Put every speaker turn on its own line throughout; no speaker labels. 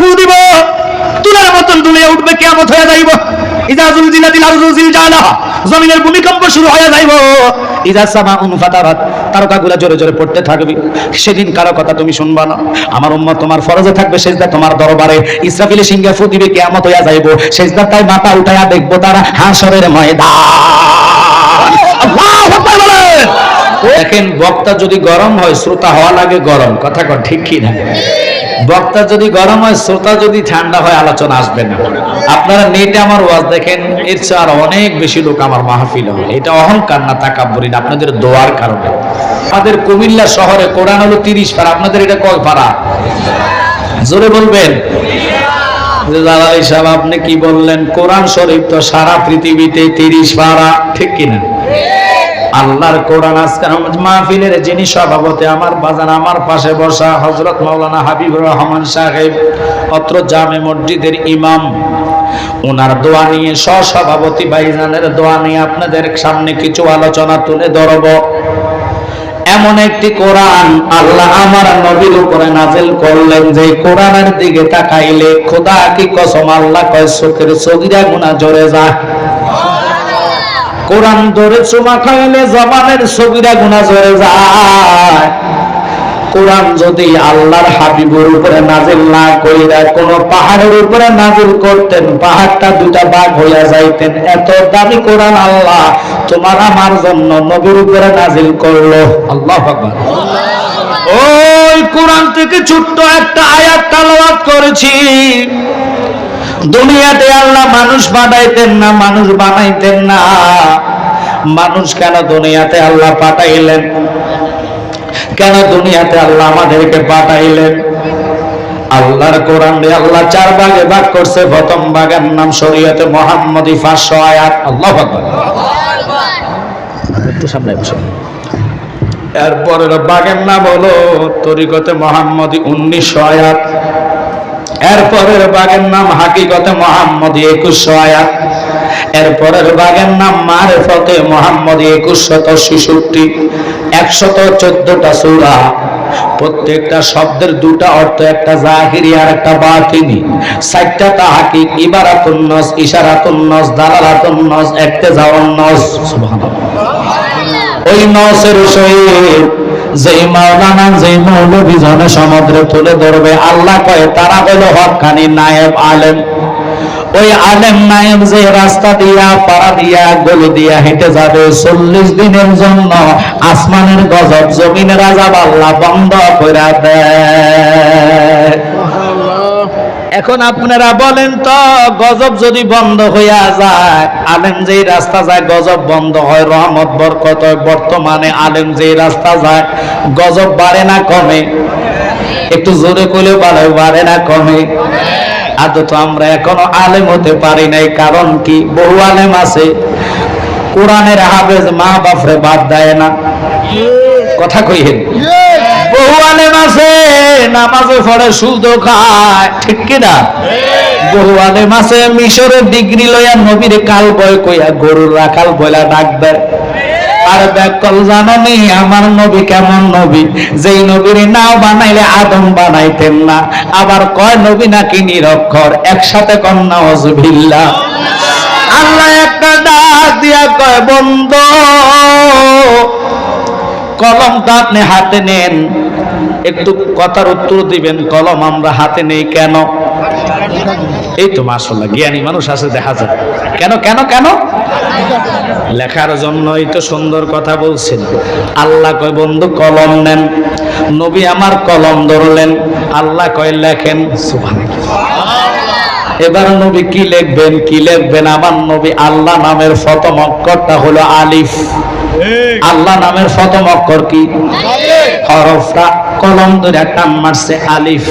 ফু দিব। তুলার মতন দুলে উঠবে কেমন হয়ে যাইব। ইজা জুলজিলাতিল আরজু জিলজালাহা জমিনের ভূমিকম্প শুরু হয়ে যাইব। তারকাগুলো জোরে জোরে পড়তে থাকবে। সেদিন কারও কথা তুমি শুনবা না। আমার তোমার ফরজে থাকবে, সেজদা তোমার দরবারে। ফু দিবে হইয়া যাইব। তাই মাথা উঠাইয়া দেখব তারা হাসরের ময়দান। দেখেন বক্তা যদি গরম হয়, শ্রোতা হওয়া লাগে গরম। কথা কর ঠিক কি না বক্তা যদি গরম হয়, শ্রোতা যদি ঠান্ডা হয়, আলোচনা আসবে না। আপনারা নেটে আমার ওয়াজ দেখেন, এর চেয়ে আর অনেক বেশি লোক আমার মাহফিল হয় এটা অহংকার না তাকাব্বরি না আপনাদের দোয়ার কারণে। আমাদের কুমিল্লা শহরে কোরআন হলো তিরিশ পারা, আপনাদের এটা কয় পারা? জোরে বলবেন। যে সাহেব, আপনি কি বললেন? কোরআন শরীফ তো সারা পৃথিবীতে তিরিশ পারা, ঠিক কিনা? আল্লাহর কোরআন আমার মাহফিলের যিনি সভাপতি, আমার বাজার, আমার পাশে বসা হজরত মাওলানা হাবিবুর রহমান সাহেব, অত্র জামে মসজিদের ইমাম ওনার দোয়া নিয়ে সভাপতি ভাইজানের দোয়া নিয়ে আপনাদের সামনে কিছু আলোচনা তুলে ধরব। এমন একটি কোরআন আল্লাহ আমার নবীর উপরে নাজেল করলেন যে কোরআনের দিকে তাকাইলে খোদা কি কসম, আল্লাহ কয়, চোখের চোখিরা গুণা জড়ে যায়। কোরআন ধরে চুমা খাইলে জবানের ছবিরা গুণা জড়ে যায়। কোরআন যদি আল্লাহর হাবিবুর উপরে নাজিল না কইরা কোন পাহাড়ের উপরে নাজিল করতেন, পাহাড়টা দুটা ভাগ হইয়া যাইতেন। এত দামি কোরআন আল্লাহ তোমার আমার জন্য নবীর উপরে নাজিল করল। আল্লাহ আকবার। ওই কোরআন থেকে ছোট্ট একটা আয়াত তালাওয়াত করেছি। দুনিয়াতে আল্লাহ মানুষ বানাইতেন না, মানুষ বানাইতেন না। মানুষ কেন দুনিয়াতে আল্লাহ পাঠাইলেন? কেন দুনিয়াতে আল্লাহ আমাদেরকে পাঠাইলেন? আল্লাহর কোরআন আল্লাহ চার ভাগে ভাগ করছে। প্রথম ভাগের নাম শরীয়তে মোহাম্মদী পাঁচশো আয়াত। আল্লাহ বসে। এরপরের বাগের নাম হলো তরিকতে মোহাম্মদী উনিশশো আয়াত। এরপরের বাগের নাম হাকিকতে মোহাম্মদী একুশশো আয়াত। এরপরের বাগের নাম মারেফতে মোহাম্মদী একুশশত শিশুটি একশত চোদ্দটা সুরা। প্রত্যেকটা শব্দের দুটা অর্থ, একটা জাহিরি আর একটা বাতিনি। চারটা তাহাকিক, ইবারাতুন নস, ইশারাতুন নস, দালালাতুন নস একতেজাউন নস। সুবহানাল্লাহ। ওই নসের সহিত যেই মাওলানা, যেই মৌলবী জনে সমুদ্রে তুলে ধরবে, আল্লাহ কয়ে, তারা হলো হকানি নায়েব আলেম। ওই আলেম নায়েব যে রাস্তা দিয়া, পাড়া দিয়া, গলি দিয়া হেঁটে যাবে, চল্লিশ দিনের জন্য আসমানের গজব, জমিনের রাজা আল্লাহ বন্ধ করে দেয়। এখন আপনারা বলেন তো, গজব যদি বন্ধ হইয়া যায়, আলেম যেই রাস্তা যায়, গজব বন্ধ হয়, রহমত, বরকত বর্তমানে আলেম যেই রাস্তা যায়, গজব বাড়ে না কমে? একটু জোরে কইলেও বাড়ে বাড়ে না কমে? আদত আমরা এখনও আলেম হতে পারি নাই, কারণ কি? বহু আলেম আছে, কোরআনের হাফেজ মা বাপরে বাদ দেয় না। কথা কইহেন বহু আলেম আছে নামাজে পড়ে সুদ খায় ঠিক কিনা বহু আলেম আছে মিশরের ডিগ্রি লইয়া নবীর কাল বয় কইয়া গরুর রাখাল বইলা ডাক দেয়। আর ব্যাকল জাননি আমার নবী কেমন নবী? যেই নবীর নাও বানাইলে আদম বানাইতেন না। আবার কয় নবী নাকি নিরক্ষর? একসাথে কন্যা অজুবিল্লা। আল্লাহ একটা ডাক দিয়া কয় বন্ধ কলমটা আপনি হাতে নেন। একটু কথার উত্তর দিবেন কলম আমরা হাতে নেই কেন? এই তো মাসাল্লাহ জ্ঞানী মানুষ আছে দেখা যায় কেন কেন কেন? লেখার জন্য এই তো সুন্দর কথা বলছেন। আল্লাহ কয় বন্ধু কলম নেন। নবী আমার কলম ধরলেন। আল্লাহ কয় লেখেন। এবার নবী কি লিখবেন কি লিখবেন? আমার নবী আল্লাহ নামের প্রথম অক্ষরটা হলো আলিফ। আল্লাহ নামের প্রথম অক্ষর কি? হরফটা কলম ধরে টান মারছে আলিফ।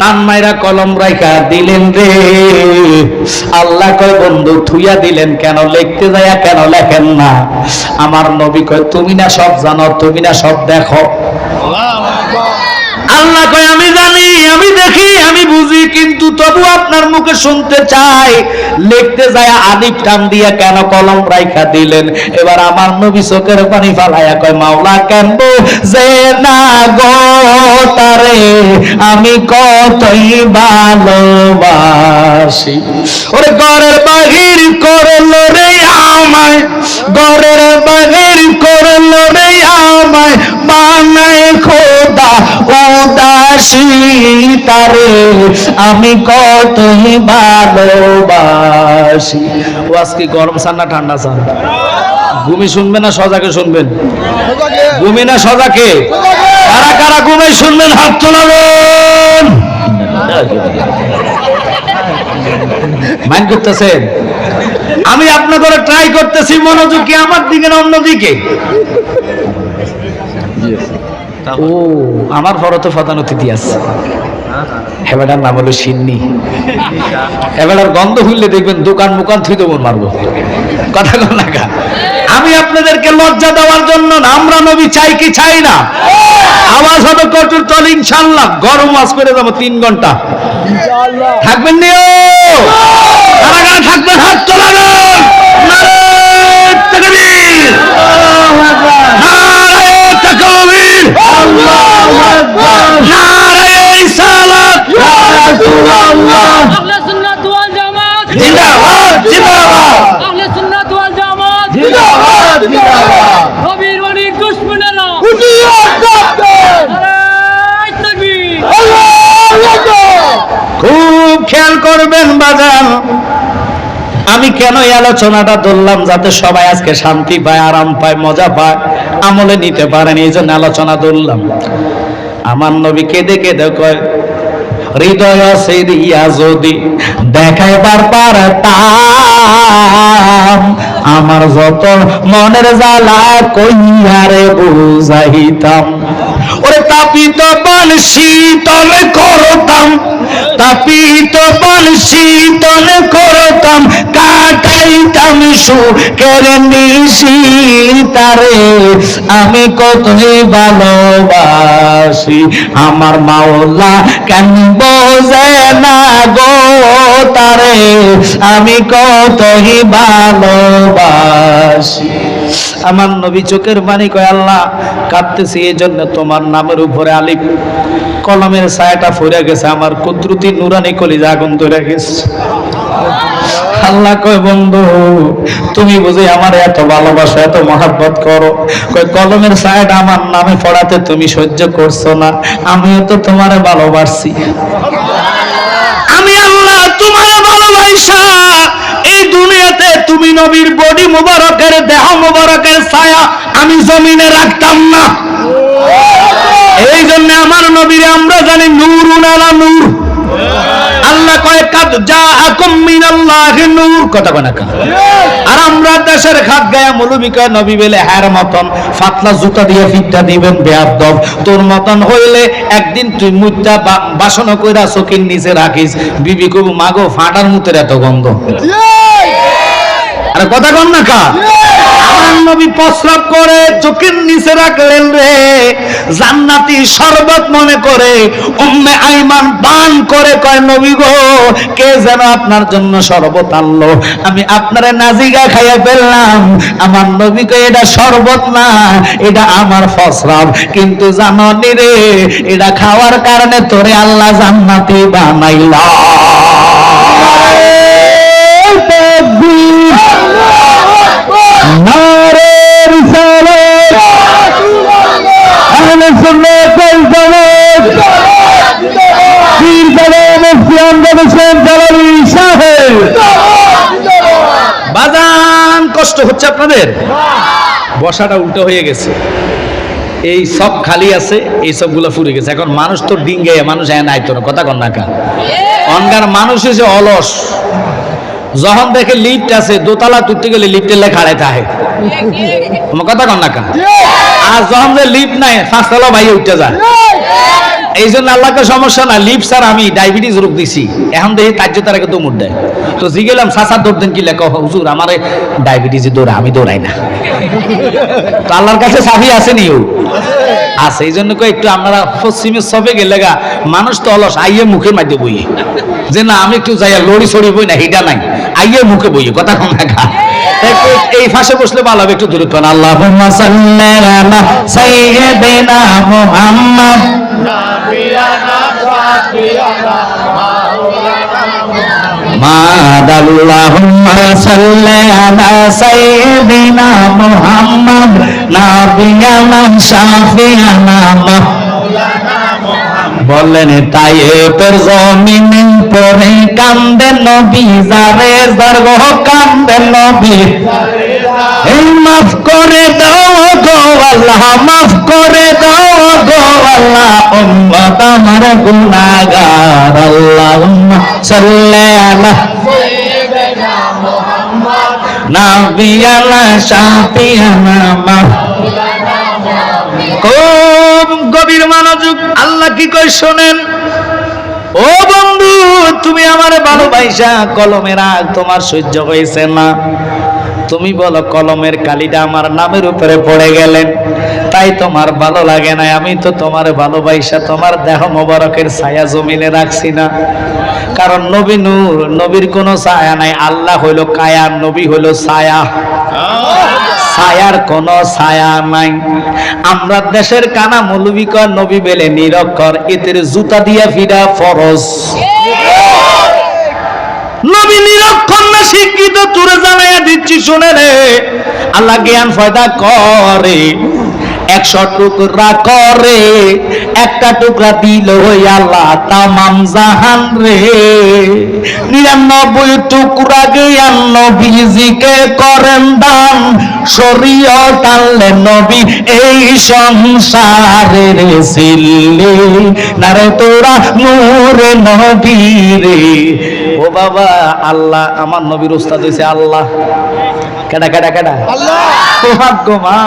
টান মাইরা কলম রাইখা দিলেন রে। আল্লাহ কয়, বন্ধু, থুইয়া দিলেন কেন? লিখতে যায়া কেন লেখেন না? আমার নবী কয়, তুমি না সব জানো, তুমি না সব দেখো। আল্লাহ কয়, আমি জানি, আমি দেখি, আমি বুঝি, কিন্তু তবু আপনার মুখে শুনতে চাই। লিখতে যায় আলিফ টান দিয়া কেন কলম রাইখা দিলেন? এবার আমার নবী চোখের পানি ফালাইয়া কয়, মাওলা, কেন যে না গো তারে? আমি কতই ভালোবাসি। ওরে ঘরের বাহির করল রে আমায়, ঘরের বাহির করল রে আমায়, বানায় খোদা উদাসী তারে আমি কতই ভালোবাসি। ও আজকে গরম চান না ঠান্ডা চান ঘুমি শুনবেন না সজাকে শুনবেন? ঘুমি না সজাকে কারা কারা ঘুমে শুনবেন হাত তোলাবেন। মাইন্ড করতেছেন? আমি আপনাদের ট্রাই করতেছি মনোযোগ কি আমার দিকে না অন্যদিকে ও আমার ফরতে ফতানতিথি আছে হেবেটার নাম হলো সিন্নি। হেবেটার গন্ধ খুললে দেখবেন দোকান মুকান থুই দেবো মারবো। কথা কন না? আমি আপনাদেরকে লজ্জা দেওয়ার জন্য আমরা নবী চাই কি চাই না? আওয়াজ হবে কঠোর তল ইনশাল্লাহ। গরম ওয়াজ করে যাব তিন ঘণ্টা। থাকবেন নিও কারাগারে থাকবেন হাত তোলাবেন খুব খেয়াল করবেন বাজান আমি কেন এই আলোচনাটা ধরলাম যাতে সবাই আজকে শান্তি পায় আরাম পায় মজা পায়? আমলে নিতে পারেন, এই জন্য আলোচনা ধরলাম। আমার নবী কেঁদে কেঁদে কয়, হৃদয় সিরিয়া যদি দেখাইবার পারতাম আমার যত মনের জ্বালা কইয়ারে বুঝাইতাম। ওরে তাপিত পান শীতল করতাম, তাপিত পান শীতল করতাম, কাটাইতাম সুখের নিশি তারে। আমি কতই ভালোবাসি, আমার মাওলা কেন বোঝে না গো তারে। আমি কতই ভালোবাসি। আমার নবী চোখের বাণী কয়, আল্লাহ, কাঁদতেছি এই জন্য তোমার নামের উপরে আলিফ। কলমের ছায়াটা ফুরে গেছে, আমার কুদরতি নুরানি কলিজা আগুন ধরে গেছে। আল্লাহ কয়, বন্ধু, তুমি বুঝি আমার এত ভালোবাসা, এত মহাব্বত করো। কয়, কলমের ছায়াটা আমার নামে পড়াতে তুমি সহ্য করছ না। আমিও তো তোমারে ভালোবাসছি আমি আল্লাহ, তোমার ভালোবাসা। এই দুনিয়াতে তুমি নবীর বডি মুবারকের, দেহ মুবারকের ছায়া আমি জমিনে রাখতাম না। এই জন্য আমার নবীরে আমরা জানি নূর। আল্লাহ নূর? আর আমরা দেশের খাত গায়া নবী মতন ফাতলা জুতা দিয়ে দিবেন বেয়াদব। তোর মতন হইলে একদিন তুই মুইতা বাসন কইরা চকির নিচে রাখিস। বিবি কব মাগো, ফাটার মুতের এত গন্ধ। আরে কথা কন না কা? আমার নবী প্রস্রাব করে চোখের নিচে রাখলেন রে। জান্নাতি শরবত মনে করে উম্মে আইমান করে কয় নবী গো কে যেন আপনার জন্য শরবত আনলো? আমি আপনারে নাজিগা খাইয়া ফেললাম। আমার নবী কয় এটা শরবত না এটা আমার ফসরাব কিন্তু জানো রে এটা খাওয়ার কারণে তোরে আল্লাহ জান্নাতি বানাইলা নারের সালাত আহলে সুন্নাত ওয়াল জামাত পীর বাবা মুফতি আমজাদ হোসেন দালালি সাহেব বাজান কষ্ট হচ্ছে আপনাদের? বসাটা উল্টো হয়ে গেছে। এই সব খালি আছে, এই সবগুলো ফুরে গেছে। এখন মানুষ তো ডিঙ্গে মানুষ এ নাই তো কথা না অনগার মানুষ এসে অলস। যখন দেখে লিফট আছে, দোতলা তুলতে গেলে লিফটের লেখা খাড়াই থাকে কথা কন না আর যখন যে লিফট নাই, পাঁচতলা ভাই উঠতে যায়। এই জন্য আল্লাহকে সমস্যা না লিফট স্যার আমি ডায়াবেটিস রোগ দিছি। এখন দেখি তার্য তারাকে দৌড় দেয়। তো জিগেলাম সাসার দৌড় দেন কি লেখা? হুজুর, আমার ডায়াবেটিস দৌড়া, আমি দৌড়াই না। তো আল্লাহর কাছে সাফি আসেনি ও? আছে এই জন্য একটু আমরা পশ্চিমের সবে গেলে গা, মানুষ তো অলস, আইয়ে মুখের মাঝে বইয়ে। যে না, আমি একটু যাইয়া লড়ি সড়ি বই না হিডা নাই। আইয়ে মুখে বইয়ে, কথা কম দেখা একটু এই ফাঁসে বসলে ভালো হবে, একটু দূরে কোন আল্লাহ সাইয়েদেনা মুহাম্মদ। মাদ আল্লাহুম্মা সাল্লি আলা সাইয়েদেনা মুহাম্মদ। বললেন তাই এপের জমিন পরে কান্দেন নবী, যারে জারগ কান্দেন নবী। এই মাফ করে দাও গো আল্লাহ, মাফ করে দাও গো আল্লাহ। উম্মত আমার গুনাহগার, আল্লাহুম্মা সাল্লি আলা খুব গভীর মনোযোগ। আল্লাহ কি কই শোনেন? ও বন্ধু, তুমি আমার ভালোবাসা কলমের আগ তোমার সহ্য হয়েছে না। তুমি বলো, কলমের কালিটা আমার নামের উপরে পড়ে গেলেন। তাই তোমার ভালো লাগে না আমি তো তোমার ভালোবাসা তোমার দেহ মোবারকের ছায়া জমিনে রাখছি না। কারণ নবী নূর, নবীর কোনো ছায়া নাই। আল্লাহ হইল কায়া, নবী হইল ছায়া। ছায়ার কোন ছায়া নাই। আমরা দেশের কানা মৌলবিকর নবী বেলে নিরক্ষর এদের জুতা দিয়া ফিরা ফরজ। নবী নিরক্ষর না শিক্ষিত, তুরে জানাইয়া দিচ্ছি, শুনে রে আল্লাহ জ্ঞান ফয়দা করে। একশো টুকরা করে একটা টুকরা দিল ওই আল্লাহ তামাম জাহান রে। নিরানব্বই টুকরা জ্ঞান নবীজিকে করেন দান শরীয় টানলেন নবী এই সংসারের সিল্লে নারে তোরা নূরে নবী রে। ও বাবা আল্লাহ আমার নবীর উস্তাদ হয়েছে আল্লাহ। কেডা কেডা কেডা? আল্লাহ! মা।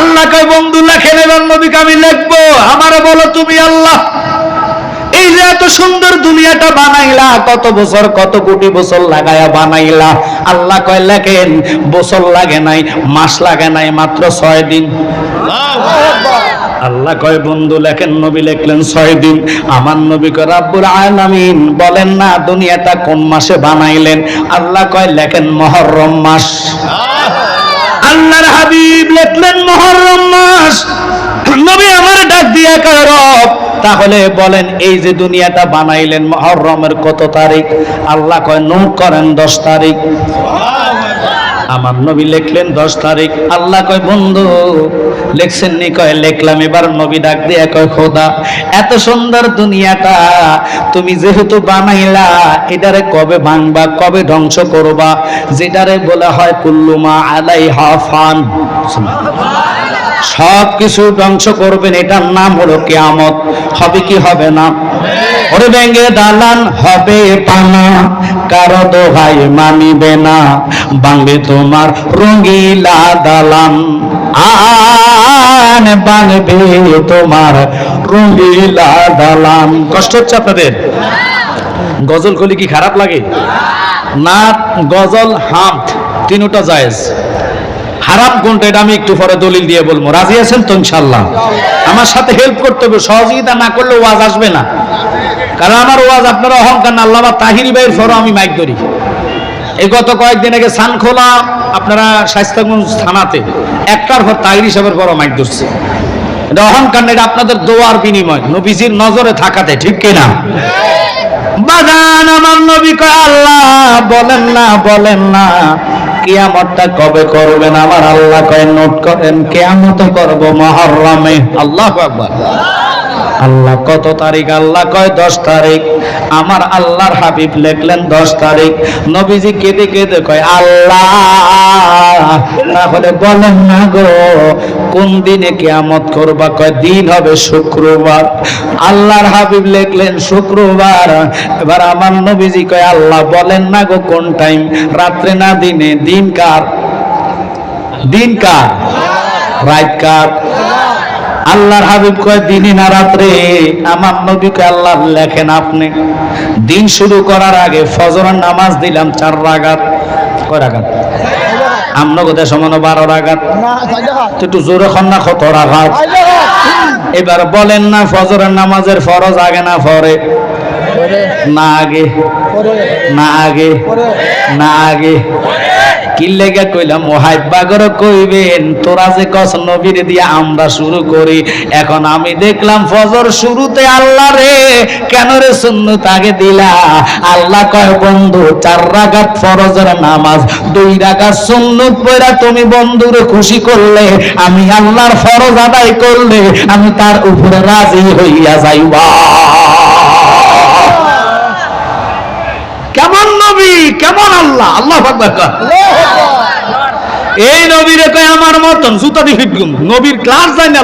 আল্লাহ কয়, বন্ধু, লেখেন এবার নবীকে আমি লিখব। আমারে বলো, তুমি আল্লাহ, এই যে এত সুন্দর দুনিয়াটা বানাইলা, কত বছর, কত কোটি বছর বানাইলা? আল্লাহ কয়, লেখেন, বছর লাগে নাই, মাস লাগে নাই, মাত্র ছয় দিন। আল্লাহ কয়, বন্ধু, লেখেন, নবী লিখলেন ছয় দিন। আমার নবী কয়, রাব্বুল আলামিন বলেন না, দুনিয়াটা কোন মাসে বানাইলেন? আল্লাহ কয়, লেখেন মহররম মাস। আল্লাহর হাবিব লেখলেন মহরম মাস। নবী আমার ডাক দিয়া কয়, রব, তাহলে বলেন, এই যে দুনিয়াটা বানাইলেন মহরমের কত তারিখ? আল্লাহ কয়, নুন করেন দশ তারিখ। আমার নবী লিখলেন দশ তারিখ। আল্লাহ কয়, বন্ধু, লেখছেন নি, কয়, লিখলাম। এবার নবী ডাক দিয়ে কয়, খোদা, এত সুন্দর দুনিয়াটা তুমি যেহেতু বানাইলা, এটারে কবে ভাঙবা, কবে ধ্বংস করবা? যেটারে বলা হয় কুল্লুমা আলাই হাফান সব কিছু ধ্বংস করবেন, এটার নাম হলো কেয়ামত। হবে কি হবে না? ওরে ব্যাঙ্গে দালান হবে পানা। কারও ভাই মানিবে না বাংবে তোমার রঙিলা দালান। আন বাংবে তোমার রঙিলা দালান। কষ্ট হচ্ছে আপনাদের? গজল কলি কি খারাপ লাগে? না, গজল হামদ তিনটা জায়েজ। হারাম কোনটা এটা আমি একটু পরে দলিল দিয়ে বলব। রাজি আছেন তো ইনশাল্লাহ আমার সাথে হেল্প করতে হবে, সহযোগিতা না করলে ওয়াজ আসবে না। কারণ আমার ওয়াজ আপনারা অহংকার না আল্লাহ তাহিরি ভাইয়ের ফরও আমি মাইক ধরি। এই গত কয়েকদিন আগে সানখোলা আপনারা স্বাস্থ্যগঞ্জ থানাতে একটার পর তাহির হিসাবের পরও মাইক ধরছে। এটা অহংকার না, এটা আপনাদের দোয়ার বিনিময়, নবীজির নজরে থাকাতে, ঠিক কিনা বাগান আমার নবী আল্লাহ বলেন না বলেন না। কিয়ামতটা কবে করবেন? আমার আল্লাহ কয় নোট করেন কিয়ামত করব মহরমে। আল্লাহ আকবার। আল্লাহ কত তারিখ? আল্লাহ কয় দশ তারিখ। আমার আল্লাহর হাবিব লেখলেন দশ তারিখ। নবীজি কেঁদে কেঁদে কয়, আল্লাহ, তাহলে বলেন না গো, কোন দিনে কেয়ামত করবা? কয়, দিন হবে শুক্রবার। আল্লাহর হাবিব লেখলেন শুক্রবার। এবার আমার নবীজি কয়, আল্লাহ, বলেন না গো কোন টাইম? রাত্রে না দিনে? দিন কার? দিন কার? রাত কার? আল্লাহর হাবিব কয়, দিনই না রাত্রে আমার নবীকে আল্লাহ লেখেন আপনি। দিন শুরু করার আগে ফজরের নামাজ দিলাম চার রাগাত কয় রাগাত আমরা কোথায় সমান বারো রাগাত একটু জোরে খন না, কত রাগাত এবার বলেন না, ফজরের নামাজের ফরজ আগে না পরে? না আগে। না আগে। না আগে। কি লেগে কইলাম কইবেন, তোরা যে কস নবীর আমরা শুরু করি, এখন আমি দেখলাম ফজর শুরুতে আল্লাহ রে, কেন রে সুন্নত আগে দিলা? আল্লাহ কয়, বন্ধু, চার রাকাত ফরজের নামাজ, দুই রাকাত সুন্নত পড়া তুমি বন্ধুরে খুশি করলে, আমি আল্লাহর ফরজ আদায় করলে, আমি তার উপরে রাজি হইয়া যাইবা কেমন নবী কেমন আল্লাহ? আল্লাহ এই নবীরে কয় আমার মতন, জুতা নবীর ক্লাস যাই না।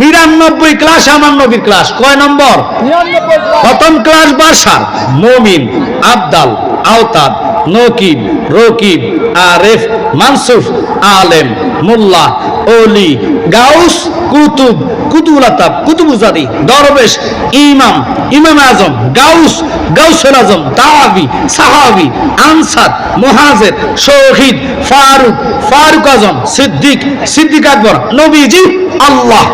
নিরানব্বই ক্লাস আমার নবীর ক্লাস কয় নম্বর? প্রথম ক্লাস বাসার, মমিন, আবদাল আওতাদ নকিব, রকিব আরেফ মানসুফ আলেম, মোল্লা ওলি গাউস, কুতুব কুতুবুজাদি দরবেশ, ইমাম ইমাম আজম, গাউস, গাউসুল আজম দাওয়াবি সাহাবি, আনসার, মুহাজির, শহীদ, ফারুক ফারুক আজম, সিদ্দিক সিদ্দিক আকবর, নবীজি, আল্লাহ।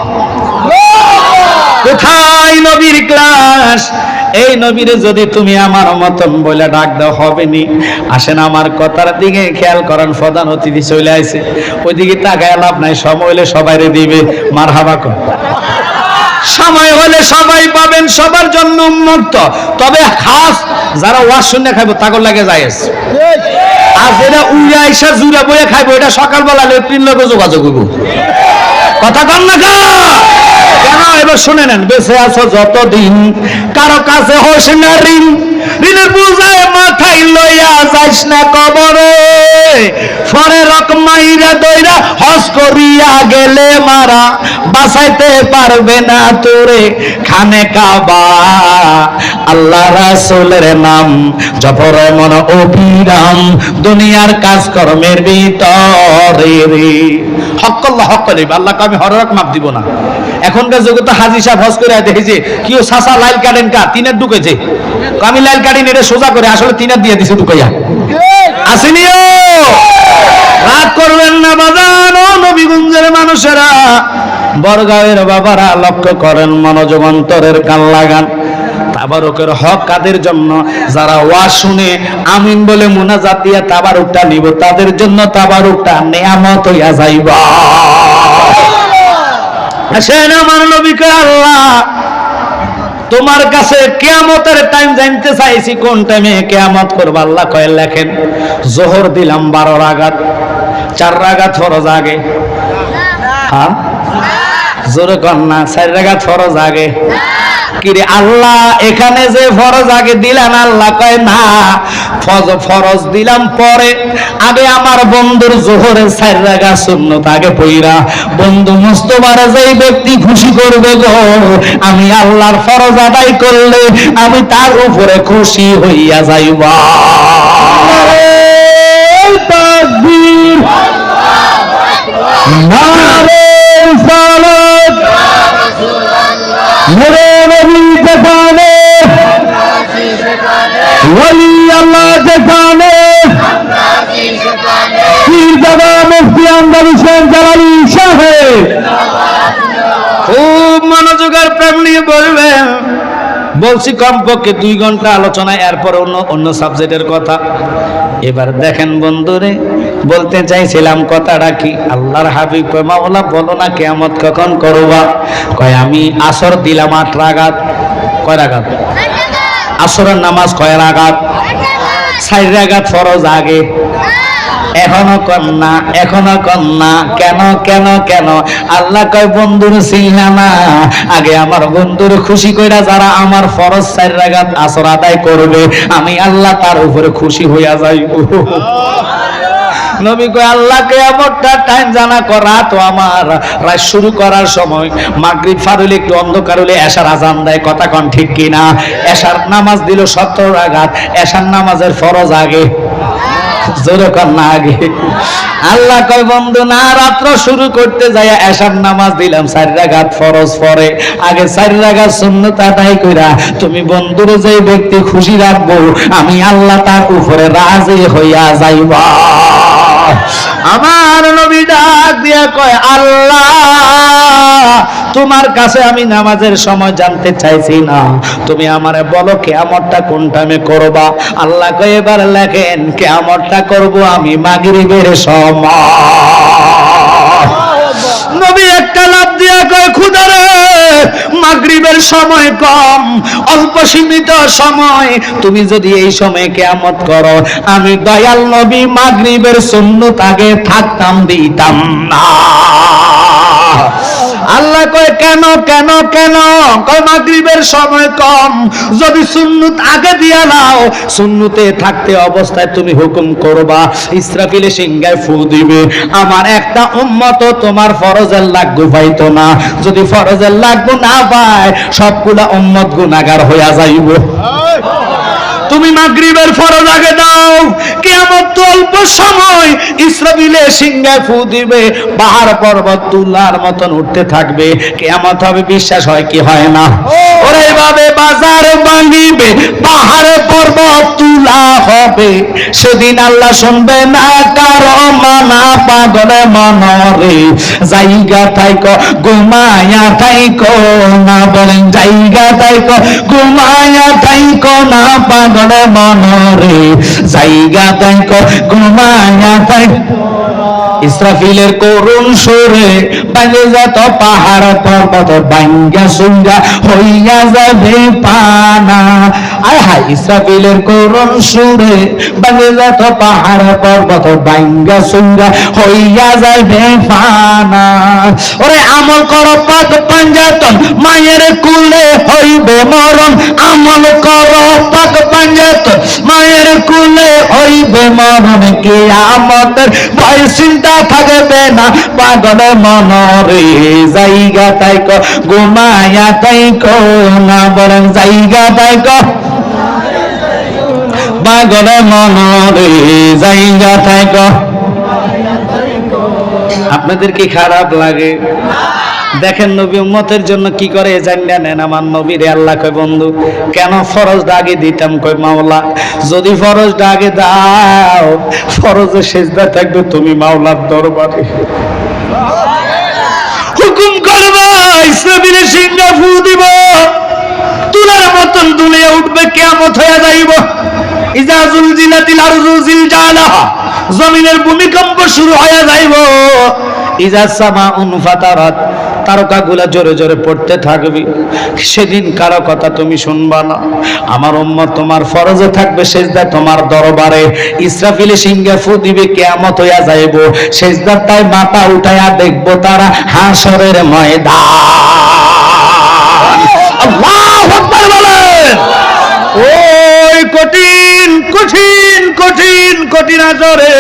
কোথায় নবীর ক্লাস? এই নবীরে যদি তুমি আমার মতন বলে ডাক দাও হবে নি আসেন আমার কথার দিকে খেয়াল করেন, প্রধান অতিথি চলে আসে ওইদিকে তাকায় লাভ নাই, সময় হলে সবাইরে দিবে। মার হাবা সময় হলে সবাই পাবেন, সবার জন্য উন্মুক্ত তবে খাস যারা ওয়াজ শুনে খাইবো, তাগর লাগে যায় আর যেটা উড়ে আইসা জুড়ে বয়ে খাইবো, এটা সকালবেলা লেট্রিন লোকে যোগাযোগ করব কথা কন না এবার শুনে নেন, বেঁচে আছো যতদিন। কারও কাছে হোস না ঋণ, ঋণের মাথায় লইয়া না কবরে। ফরে রক দইরা, হস করিয়া গেলে মারা পারবে না তোরে খানে কাবা। আল্লাহ রাসূলের নাম জপর মন অবিরাম, দুনিয়ার কাজকর্মের ভিতরে। রে হক্কল্লাহ হক্কলিব আল্লাহ আমি হরক মাপ দিব না। এখনকার সাহেব হজ করে দেখেছে। কি ও সাসা লাইল কাটেন কা তিনের ঢুকেছে। আমি লাইল এটা সোজা করে আসলে তিনের দিয়ে দিছে ঢুকাইয়া। করবেন না বাজান, ও নবীগঞ্জের মানুষেরা। বরগাঁওয়ের বাবারা লক্ষ্য করেন মনোযোগ অন্তরের কান লাগান। তাবারকের হক কাদের জন্য? যারা ওয়া শুনে আমিন বলে মুনাজাত দিয়ে তাবারুকটা নিব, তাদের জন্য তাবারুকটা নেয়ামত হইয়া যাইবা। আসেন আমার নবীকে আল্লাহ। তোমার কাছে কেয়ামতের টাইম জানতে চাইছি, কোন টাইমে কেয়ামত করব? আল্লাহ কয়ে লেখেন, জোহর দিলাম বারো রাগাত। চার রাগাত ফরজ আগে। হ্যাঁ? জোরে কন্যা চার রাগাত ফরজ আগে। কিরে, আল্লাহ এখানে যে ফরজ আগে দিলেন, আল্লাহ কয় না ফরজ দিলাম পরে। আগে আমার বন্ধুর জোহরে চার রাগা সুন্নত আগে পইরা, বন্ধু মুস্তফারে যেই ব্যক্তি খুশি করবে গো, আমি আল্লাহর ফরজ আদায় করলে আমি তার উপরে খুশি হইয়া যাইবা। নারে নবী ওলি আল্লাহ যেখানে খুব মনোযোগের প্রেম নিয়ে বলবেন বলছি, কমপক্ষে দুই ঘণ্টা আলোচনা এরপর অন্য অন্য সাবজেক্টের কথা। এবার দেখেন বন্ধুরে, বলতে চাইছিলাম কথাটা কি? আল্লাহর হাবিব মাওলা, বলো না কেয়ামত কখন করবা? কয়, আমি আসর দিলাম আট রাগাত। কয় রাগাত? আসরের নামাজ কয় রাগাত চার রাগাত ফরজ আগে। এখনও কন্যা এখনও কন্যা। কেন কেন কেন? আল্লাহ কয়, বন্ধুর চিল্লা না আগে আমার বন্ধুর খুশি কইরা যারা আমার ফরজ চার রাগাত আসর আদায় করবে, আমি আল্লাহ তার উপরে খুশি হইয়া যাইব। নবী কয়, আল্লাহকে এমনটা টাইম জানা কর রাত আমার। রাত শুরু করার সময় মাগরিব ফারুল একটু অন্ধকার হলে এশার আজান দেয়। কথা কন ঠিক কিনা? এশার নামাজ দিল সত্তর আঘাত এশার নামাজের ফরজ আগে। না আগে। আল্লাহ কয়, বন্ধু, না, রাত্র শুরু করতে যায় এশার নামাজ দিলাম, চার রাগাত ফরজ পরে। আগে চার রাগাত সুন্নত আদায় কইরা তুমি বন্ধুরে যে ব্যক্তি খুশি রাখব, আমি আল্লাহ তার উপরে রাজি হইয়া যাইবা। আমার নবী ডাক দিয়া কয়, আল্লাহ, তোমার কাছে আমি নামাজের সময় জানতে চাইছি না। তুমি আমারে বলো, কেয়ামতটা কোন টাইমে করবা? আল্লাহ কয়, এবার লেখেন, কেয়ামতটা করব আমি মাগরিবের সময়। নবী একটা লাভ দিয়া কয় খুদারে মাগরিবের সময় কম, অল্প সীমিত সময়। তুমি যদি এই সময় কেয়ামত করো, আমি দয়াল নবী মাগরিবের সুন্নত আগে থাকতাম, দিতাম না। আল্লাহ কয়, কেন কেন কেন? কয়, মাগরিবের সময় কম। যদি সুন্নত আগে দিয়া নাও, সুন্নতে থাকতে অবস্থায় তুমি হুকুম করবা। ইসরাফিলে সিংহায় ফু দিবে। আমার একটা উম্মত তোমার ফরজের লাগু পাইতো না। যদি ফরজের লাগু না পায়, সবগুলা উম্মত গুনাগার হইয়া যাইব। তুমি মাগরিবের ফরজ আগে দাও। কিয়ামত তো অল্প সময়। ইসরাফিলে সিংহায় ফু দিবে, পাহাড় পর্বত তুলার মতন উঠতে থাকবে। কিয়ামত হবে, বিশ্বাস হয় কি হয় না? ওরে ভাবে বাজার ভাঙিবে, পাহাড় পর্বত তুলা হবে। সেদিন আল্লাহ শুনবে না, কারও মানা পাগলে মনরে। জায়গা থাইক ঘুমায়া থাইক না বলেন, জায়গা থাইক ঘুমায়া থাইক না পাগলে মনরে জায়গা থাইক ঘুমায়া থাইক ইসরাফিলের করুণ সুরে বাজে যত পাহাড় পর্বত বাঙ্গা সুঙ্গা হইয়া যাবে পানা। আয় হায়, ইসরাফিলের করুণ সুরে বাজে যত পাহাড় পর্বত বাঙ্গা সুঙ্গা হইয়া যাবে পানা। ওরে আমল কর পাক পাঞ্জাতন, মায়ের কুলে হইবে মরণ। আমল কর পাক পাঞ্জাতন মায়ের কুলে হইবে মরণ কে আমতের ভয় চিন্তা থাকবে না, পাগল মনরে জায়গা তাই ঘুমায়া তাই না বলেন জায়গা তাই পাগল মনরে জায়গা তাই আপনাদের কি খারাপ লাগে? দেখেন নবী উম্মতের জন্য কি করে, জানিয়া নেন আমার নবীরে আল্লাহ কয়, বন্ধু, কেন ফরজ আগে দিতাম? কয়, মাওলা, যদি ফরজ আগে দাও ফরজে সেজদা থাকবে তুমি মাওলার দরবারে। হুকুম করবা ইসলামিনের সিংহা ফু দিব। তুলার মতন দুলিয়ে উঠবে কেমত হয়ে যাইব। ইজা জুলজিলাতিল আরজু জিলজালাহা জমিনের ভূমিকম্প শুরু হয়ে যাইব। ইজা সামা উনফাতারাত তারকাগুলা জোরে জোরে পড়তে থাকবি। সেদিন কারও কথা তুমি শুনবা না। আমার উম্মত তোমার ফরজে থাকবে সেজদা তোমার দরবারে। ইসরাফিলে সিংহে ফু দিবে, কেয়ামত হইয়া যাইব। সেজদার তাই মাথা উঠাইয়া দেখব তারা হাসরের বলেন। ওই কঠিন কঠিন কঠিন কঠিন আজরে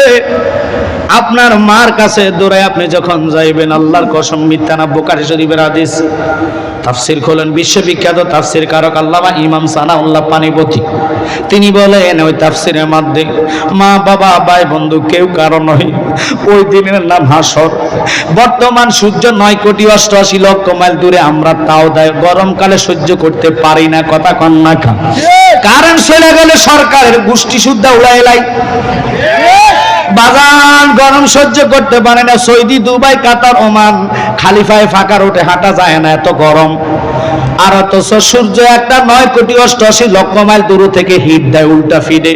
আপনার মার কাছে দৌড়ায় আপনি যখন যাইবেন আল্লাহর কসম মিথ্যা না বোকারি শরীফের হাদিস। তাফসির খোলেন বিশ্ববিখ্যাত তাফসির কারক আল্লামা ইমাম সানাউল্লাহ পানিপতি তিনি বলেন ওই তাফসিরের মধ্যে মা বাবা ভাই বন্ধু কেউ কারও নয় ওই দিনের নাম হাসর। বর্তমান সূর্য নয় কোটি অষ্টআশি লক্ষ মাইল দূরে আমরা তাও দেয় গরমকালে সহ্য করতে পারি না কথা কন্যা কারেন্ট চলে গেলে সরকারের গোষ্ঠী শুদ্ধা উড়াই লাই বাগান গরম সহ্য করতে পারে না। Saudi, Dubai, Qatar, Oman. খালিফায় ফাঁকা রোটে হাঁটা যায় না, এত গরম। আর অথচ সূর্য একটা নয় কোটি অষ্টআশি লক্ষ মাইল দূর থেকে হিট দেয় উল্টা ফিডে।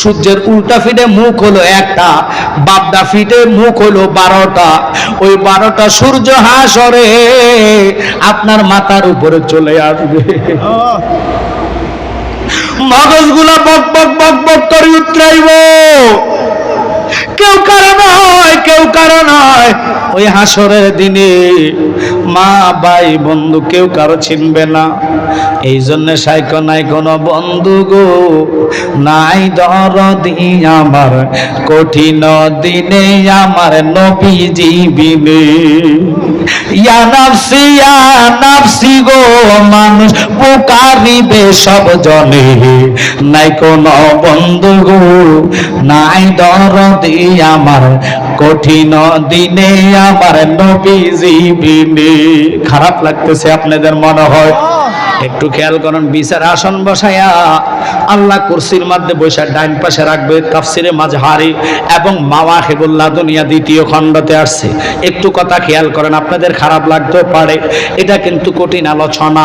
সূর্যের উল্টা ফিডে মুখ হলো একটা বাবদা ফিডে মুখ হলো বারোটা। ওই বারোটা সূর্য হাসরে আপনার মাথার উপরে চলে আসবে। মগজগুলা বক বক বক বক করে উতরাইব। কেউ কারও নয় কেউ কারও নয় ওই হাসরের দিনে মা, ভাই, বন্ধু কেউ কারও চিনবে না। এই জন্য সাইকো নাই কোনো বন্ধু গো। নাই দরদি আমার, কঠিন দিনে আমার নবী জীবিনে ইয়া নাফসি ইয়া নাফসি গো মানুষ, পুকারিবে সব জনে। নাই কোনো বন্ধু গো। নাই দরদি আমার কঠিন দিনে আমার নবী জীবিনী খারাপ লাগতেছে আপনাদের মনে হয়? একটু খেয়াল করুন বিচার আসন বসায়া আল্লাহ কুরসির মধ্যে বৈশা ডাইন পাশে রাখবে তাফসিরে মাঝহারি এবং মাওয়া হেবুল্লাহ দুনিয়া দ্বিতীয় খণ্ডতে আসছে। একটু কথা খেয়াল করেন আপনাদের খারাপ লাগতেও পারে এটা কিন্তু কঠিন আলোচনা।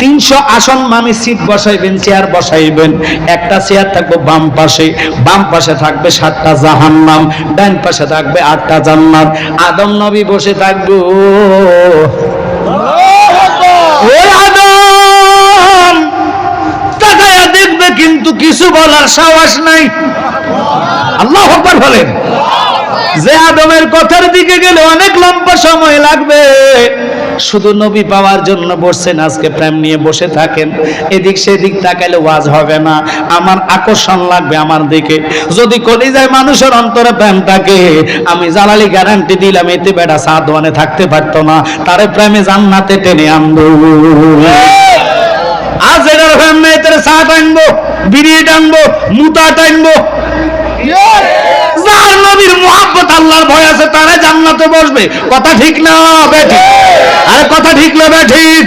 তিনশো আসন মানে সিট বসাইবেন চেয়ার বসাইবেন একটা চেয়ার থাকবে বাম পাশে বাম পাশে থাকবে সাতটা জাহান্নাম ডাইন পাশে থাকবে আটটা জান্নাত। আদম নবী বসে থাকবে। কিন্তু কিছু বলার সাহস নাই। আল্লাহ আকবার বলেন। যে আদমের কথার দিকে গেলে অনেক লম্বা সময় লাগবে। শুধু নবী পাওয়ার জন্য বসছেন, আজকে প্রেম নিয়ে বসে থাকেন। এদিক সেদিক তাকাইলে ওয়াজ হবে না। আমার আকর্ষণ লাগবে আমার দিকে। যদি কলি যায় মানুষের অন্তরে প্রেম থাকে, আমি জালালি গ্যারান্টি দিলাম, এতে বেটা সাদওয়ানে থাকতে পারতো না। তারে প্রেমে জান্নাতে টেনে আনব। চা টানবো বিড়ি টানবো মুতা টানবো যার নবীর আল্লাহর ভয় আছে, তারা জান্নাতে বসবে। কথা ঠিক না, বেঠিক। আরে কথা ঠিক না, বেঠিক।